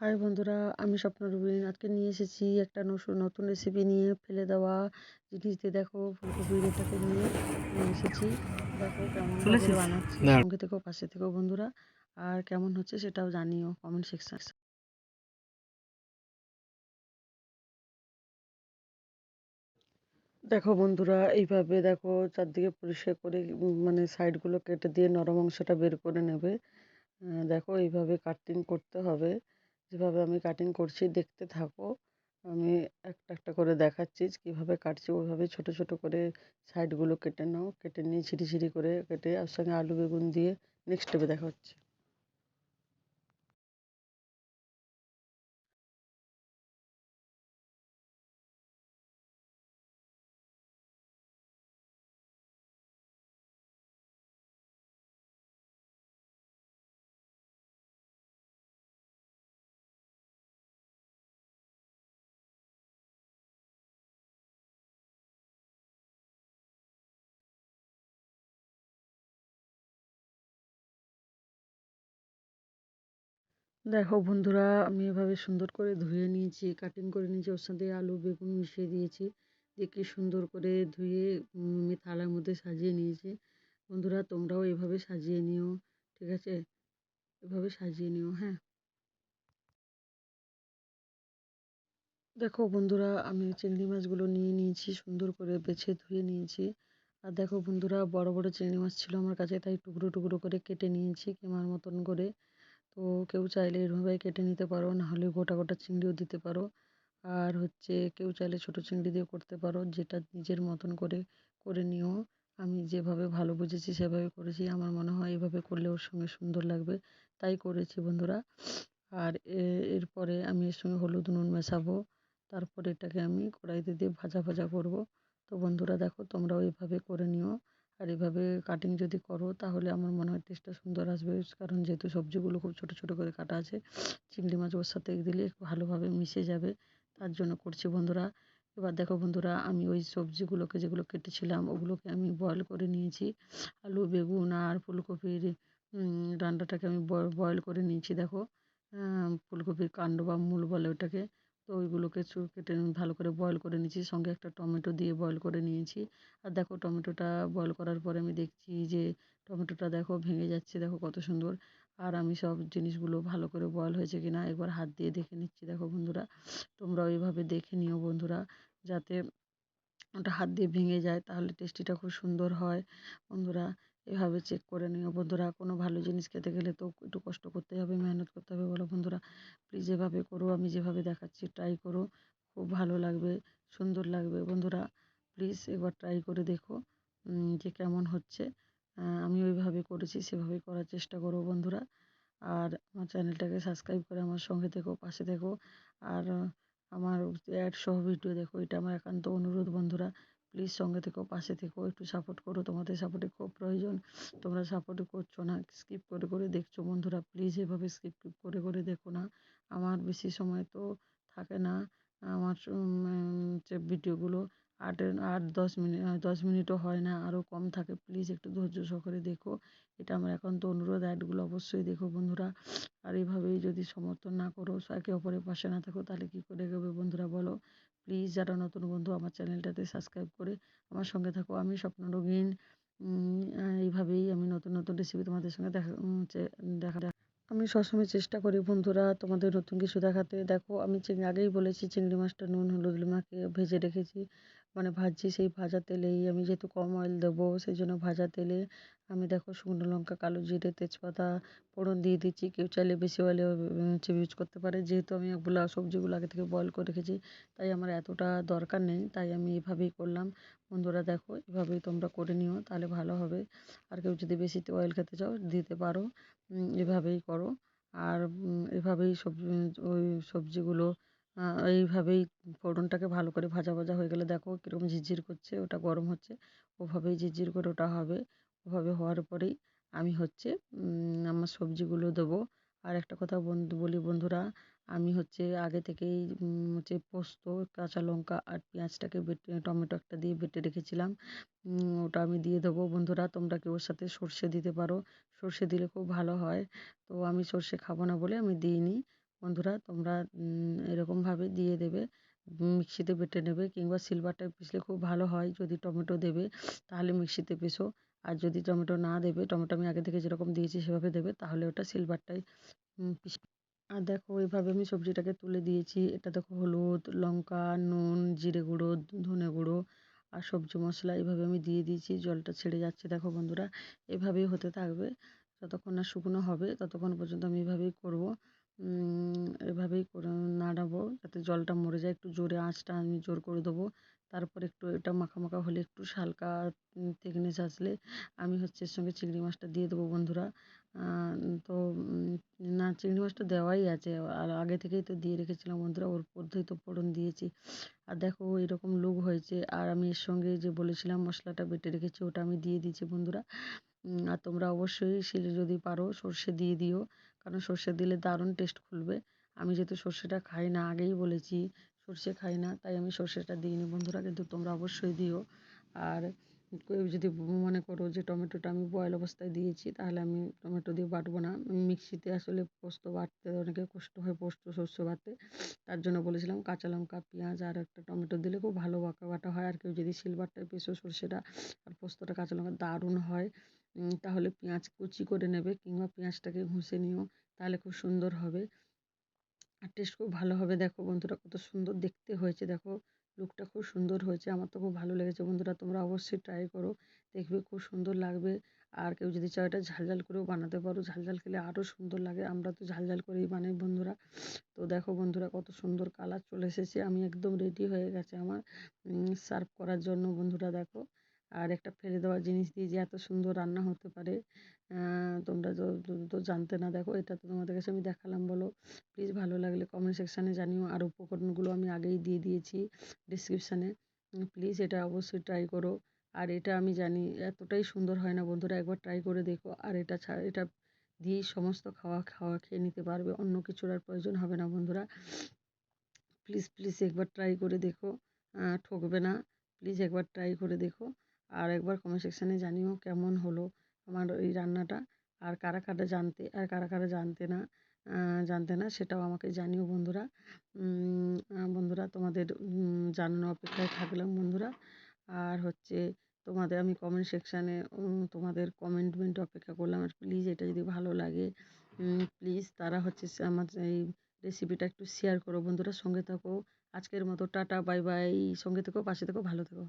High বন্ধুরা আমি স্বপ্ন রুবিন। আজকে নিয়ে এসেছি একটা নতুন রেসিপি নিয়ে ফেলে দেওয়া জিনিস দিয়ে দেখো ফুলকপির এটাকে নিয়ে নিয়ে এসেছি। দেখো কেমন বানাচ্ছি। সঙ্গে থেকেও পাশে থেকেও বন্ধুরা আর কেমন হচ্ছে সেটাও জানিও কমেন্ট সেকশন দেখো বন্ধুরা এইভাবে দেখো চারদিকে পরিষ্কার করে মানে সাইডগুলো কেটে দিয়ে নরম অংশটা বের করে নেবে। দেখো এইভাবে কাটিং করতে হবে। যেভাবে আমি কাটিং করছি, দেখতে থাকো। আমি একটা একটা করে দেখাচ্ছি কীভাবে কাটছি। ওইভাবে ছোট ছোট করে সাইডগুলো কেটে নাও। কেটে নিয়ে ছিঁড়ি ছিঁড়ি করে কেটে, আর সঙ্গে আলু বেগুন দিয়ে নেক্সট স্টেপে দেখা হচ্ছে দেখো বন্ধুরা, আমি এভাবে সুন্দর করে ধুয়ে নিয়েছি কাটিং করে নিয়েছি, ওর সাথে আলু, বেগুন মিশিয়ে দিয়েছি, দিয়ে কি সুন্দর করে ধুয়ে আমি থালার মধ্যে সাজিয়ে নিয়েছি। বন্ধুরা, তোমরাও এভাবে সাজিয়ে নিও, ঠিক আছে? এভাবে সাজিয়ে নিও হ্যাঁ। দেখো বন্ধুরা, আমি চিংড়ি মাছগুলো নিয়ে নিয়েছি, সুন্দর করে বেছে ধুয়ে নিয়েছি। আর দেখো বন্ধুরা, বড় বড় চিংড়ি মাছ ছিল আমার কাছে, তাই টুকরো টুকরো করে কেটে নিয়েছি, কেমার মতন করে। তো কেউ চাইলে এরমভাবে কেটে নিতে পারো, নাহলে গোটা গোটা চিংড়িও দিতে পারো। আর হচ্ছে কেউ চাইলে ছোটো চিংড়ি দিয়ে করতে পারো, যেটা নিজের মতন করে করে নিও। আমি যেভাবে ভালো বুঝেছি সেভাবে করেছি। আমার মনে হয় এভাবে করলে ওর সঙ্গে সুন্দর লাগবে। তাই করেছি বন্ধুরা। আর এরপরে আমি এর সঙ্গে হলুদ নুন মেশাবো। তারপরে এটাকে আমি কড়াইতে দিয়ে ভাজা ভাজা করব। তো বন্ধুরা দেখো, তোমরাও এইভাবে করে নিও। আর এভাবে কাটিং যদি করো, তাহলে আমার মনে হয় টেস্টটা সুন্দর আসবে। কারণ যেহেতু সবজিগুলো খুব ছোটো ছোটো করে কাটা আছে, চিংড়ি মাছ ওর সাথে দিলে ভালোভাবে মিশে যাবে। তার জন্য করছি বন্ধুরা, এবার দেখো বন্ধুরা, আমি ওই সবজিগুলোকে যেগুলো কেটেছিলাম, ওগুলোকে আমি বয়ল করে নিয়েছি। আলু, বেগুন আর ফুলকপির ডান্ডাটাকে আমি বয়েল করে নিয়েছি, দেখো। ফুলকপির কাণ্ড বা মূল বলে ওটাকে। তো ওইগুলোকে কেটে ভালো করে বয়েল করে নিয়েছি। সঙ্গে একটা টমেটো দিয়ে বয়েল করে নিয়েছি। আর দেখো টমেটোটা বয়েল করার পরে আমি দেখছি যে টমেটোটা দেখো ভেঙে যাচ্ছে, দেখো কত সুন্দর। আর আমি সব জিনিসগুলো ভালো করে বয়েল হয়েছে কিনা একবার হাত দিয়ে দেখে নিচ্ছি, দেখো বন্ধুরা। তোমরাও এইভাবে দেখে নিও বন্ধুরা, যাতে ওটা হাত দিয়ে ভেঙে যায়, তাহলে টেস্টিটা খুব সুন্দর হয় বন্ধুরা। এভাবে চেক করে নিও। বন্ধুরা, কোনো ভালো জিনিস খেতে গেলে তো একটু কষ্ট করতে হবে, মেহনত করতে হবে বলো বন্ধুরা। প্লিজ এভাবে করো, আমি যেভাবে দেখাচ্ছি ট্রাই করো। খুব ভালো লাগবে, সুন্দর লাগবে বন্ধুরা। প্লিজ একবার ট্রাই করে দেখো যে কেমন হচ্ছে। আমি ওইভাবে করেছি, সেভাবে করার চেষ্টা করো বন্ধুরা। আর আমার চ্যানেলটাকে সাবস্ক্রাইব করে আমার সঙ্গে থেকো, পাশে থেকো। আর আমার অ্যাড সহ ভিডিও দেখো, এটা আমার একান্ত অনুরোধ বন্ধুরা। প্লিজ সঙ্গে থেকো পাশে থেকো একটু সাপোর্ট করো। তোমাদের সাপোর্টের খুব প্রয়োজন। তোমরা সাপোর্ট করছ না স্কিপ করে করে দেখছ বন্ধুরা। প্লিজ এভাবে স্কিপ করে করে দেখো না। আমার বেশি সময় তো থাকে না। আমার যে ভিডিওগুলো আট আট, দশ মিনিট দশ মিনিটও হয় না, আরও কম থাকে। প্লিজ একটু ধৈর্য সহকারে দেখো। এটা আমার একান্ত অনুরোধ অ্যাডগুলো অবশ্যই দেখো বন্ধুরা। আর এইভাবেই যদি সমর্থন না করো, একে অপরের পাশে না থাকো, তাহলে কী করে এগোবে বন্ধুরা বলো? প্লিজ যারা নতুন বন্ধু আমার চ্যানেলটাতে সাবস্ক্রাইব করে আমার সঙ্গে থাকো। আমি স্বপ্ন রঙিন এইভাবেই আমি নতুন নতুন রেসিপি তোমাদের সঙ্গে দেখা দেখা আমি সবসময় চেষ্টা করি বন্ধুরা তোমাদের নতুন কিছু দেখাতে। দেখো, আমি আগেই বলেছি চিংড়ি মাছটা নুন, হলুদ মাখিয়ে ভেজে রেখেছি। মানে ভাজছি সেই ভাজা তেলেই। আমি যেহেতু কম অয়েল দেবো সেই জন্য ভাজা তেলে আমি দেখো শুকনো লঙ্কা, কালো জিরে, তেজপাতা, ফোড়ন দিয়ে দিচ্ছি। কেউ চাইলে বেশি অয়েলে হচ্ছে ইউজ করতে পারে। যেহেতু আমি ওগুলো সবজিগুলো আগে থেকে বয়েল করে রেখেছি, তাই আমার এতটা দরকার নেই, তাই আমি এভাবেই করলাম। বন্ধুরা দেখো, এভাবেই তোমরা করে নিও, তাহলে ভালো হবে। আর কেউ যদি বেশি অয়েল খেতে চাও, দিতে পারো। এভাবেই করো। আর এভাবেই সবজি ওই সবজিগুলো এইভাবেই ফোড়নটাকে ভালো করে ভাজা ভাজা হয়ে গেলে দেখো কীরকম ঝিরঝির করছে, ওটা গরম হচ্ছে, ওভাবেই ঝিরঝির করে ওটা হবে। ওভাবে হওয়ার পরেই আমি হচ্ছে আমার সবজিগুলো দেবো। আর একটা কথা বন্ধু, বলি বন্ধুরা, আমি হচ্ছে আগে থেকেই হচ্ছে পোস্ত, কাঁচা লঙ্কা আর পেঁয়াজটাকে বেটে, টমেটো একটা দিয়ে বেটে রেখেছিলাম। ওটা আমি দিয়ে দেবো। বন্ধুরা, তোমরা কি ওর সাথে সর্ষে দিতে পারো। সর্ষে দিলে খুব ভালো হয়। তো আমি সর্ষে খাব না বলে আমি দিইনি। বন্ধুরা, তোমরা এরকমভাবে দিয়ে দেবে মিক্সিতে বেটে নেবে কিংবা সিলভারটায় পিষলে খুব ভালো হয়, যদি টমেটো দেবে তাহলে মিক্সিতে পিষো আর যদি টমেটো না দেবে, টমেটো আমি আগে থেকে যেরকম দিয়েছি সেভাবে দেবে, তাহলে ওটা সিলভারটাই পিষ আর দেখো, এইভাবে আমি সবজিটাকে তুলে দিয়েছি। এটা দেখো, হলুদ, লঙ্কা, নুন, জিরে গুঁড়ো, ধনে গুঁড়ো আর সবজি মশলা এভাবে আমি দিয়ে দিয়েছি। জলটা ছেড়ে যাচ্ছে দেখো বন্ধুরা, এভাবেই হতে থাকবে। যতক্ষণ না শুকনো হবে, ততক্ষণ পর্যন্ত আমি এভাবেই করব। এভাবেই করে নাড়াবো যাতে জলটা মরে যায়। একটু জোরে আঁচটা আমি জোর করে দেবো। তারপর একটু এটা মাখা মাখা হলে একটু হালকা থিকনেস আসলে আমি হচ্ছে এর সঙ্গে চিংড়ি মাছটা দিয়ে দেবো বন্ধুরা। তো না, চিংড়ি মাছটা দেওয়াই আছে। আর আগে থেকেই তো দিয়ে রেখেছিলাম বন্ধুরা, ওর মধ্যেই তো ফোড়ন দিয়েছি। আর দেখো, এরকম লুক হয়েছে। আর আমি এর সঙ্গে যে বলেছিলাম, মশলাটা বেটে রেখেছি, ওটা আমি দিয়ে দিয়েছি বন্ধুরা। আর তোমরা অবশ্যই শিলে যদি পারো, সর্ষে দিয়ে দিও। কারণ সর্ষে দিলে দারুণ টেস্ট খুলবে। আমি যেহেতু সর্ষেটা খাই না, আগেই বলেছি সর্ষে খাই না, তাই আমি সর্ষেটা দিইনি। বন্ধুরা, কিন্তু তোমরা অবশ্যই দিও। আর কেউ যদি মনে করো যে টমেটোটা আমি বয়েল অবস্থায় দিয়েছি, তাহলে আমি টমেটো দিয়ে বাটবো না। মিক্সিতে আসলে পোস্ত বাটতে অনেকের কষ্ট হয় পোস্ত, সর্ষে বাটতে। তার জন্য বলেছিলাম কাঁচা লঙ্কা, পেঁয়াজ আর একটা টমেটো দিলে খুব ভালো বাঁকা বাটা হয়। আর কেউ যদি সিলভারটায় পেশো সর্ষেটা আর পোস্তটা কাঁচা লঙ্কা, দারুণ হয়। তাহলে পেঁয়াজ কুচি করে নেবে কিংবা পেঁয়াজটাকে ঘষে নিও, তাহলে খুব সুন্দর হবে। আর টেস্ট খুব ভালো হবে। দেখো বন্ধুরা, কত সুন্দর দেখতে হয়েছে। দেখো লুকটা খুব সুন্দর হয়েছে। আমার তো খুব ভালো লেগেছে বন্ধুরা, তোমরা অবশ্যই ট্রাই করো। দেখবে খুব সুন্দর লাগবে। আর কেউ যদি চাও এটা ঝাল ঝাল করেও বানাতে পারো। ঝাল ঝাল খেলে আরও সুন্দর লাগে। আমরা তো ঝাল ঝাল করেই বানাই বন্ধুরা। তো দেখো বন্ধুরা, কত সুন্দর কালার চলে এসেছে। আমি একদম রেডি হয়ে গেছে আমার সার্ভ করার জন্য বন্ধুরা, দেখো। আর একটা ফেলে দেওয়া জিনিস দিয়ে যে এত সুন্দর রান্না হতে পারে। তোমরা তো জানতে না, দেখো এটা তো তোমাদের কাছে আমি দেখালাম, বলো। প্লিজ ভালো লাগলে কমেন্ট সেকশানে জানিও। আর উপকরণগুলো আমি আগেই দিয়ে দিয়েছি ডিসক্রিপশানে প্লিজ এটা অবশ্যই ট্রাই করো। আর এটা আমি জানি এতটাই সুন্দর হয় না বন্ধুরা, একবার ট্রাই করে দেখো। আর এটা ছাড়া এটা দিয়েই সমস্ত খাওয়া খাওয়া খেয়ে নিতে পারবে, অন্য কিছুর আর প্রয়োজন হবে না বন্ধুরা। প্লিজ প্লিজ একবার ট্রাই করে দেখো। ঠকবে না। প্লিজ একবার ট্রাই করে দেখো। আর একবার কমেন্ট সেকশানে জানিও কেমন হলো আমার এই রান্নাটা। আর কারা কারা জানতে, আর কারা কারা জানতে না জানতে না সেটাও আমাকে জানিও বন্ধুরা। বন্ধুরা তোমাদের জানানো অপেক্ষায় থাকলাম বন্ধুরা। আর হচ্ছে তোমাদের আমি কমেন্ট সেকশানে তোমাদের কমেন্টমেন্ট অপেক্ষা করলাম। আর প্লিজ এটা যদি ভালো লাগে প্লিজ তারা হচ্ছে আমার এই রেসিপিটা একটু শেয়ার করো বন্ধুরা। সঙ্গে থাকো। আজকের মতো টাটা বাই বাই সঙ্গে থেকো, পাশে থেকো, ভালো থেকো।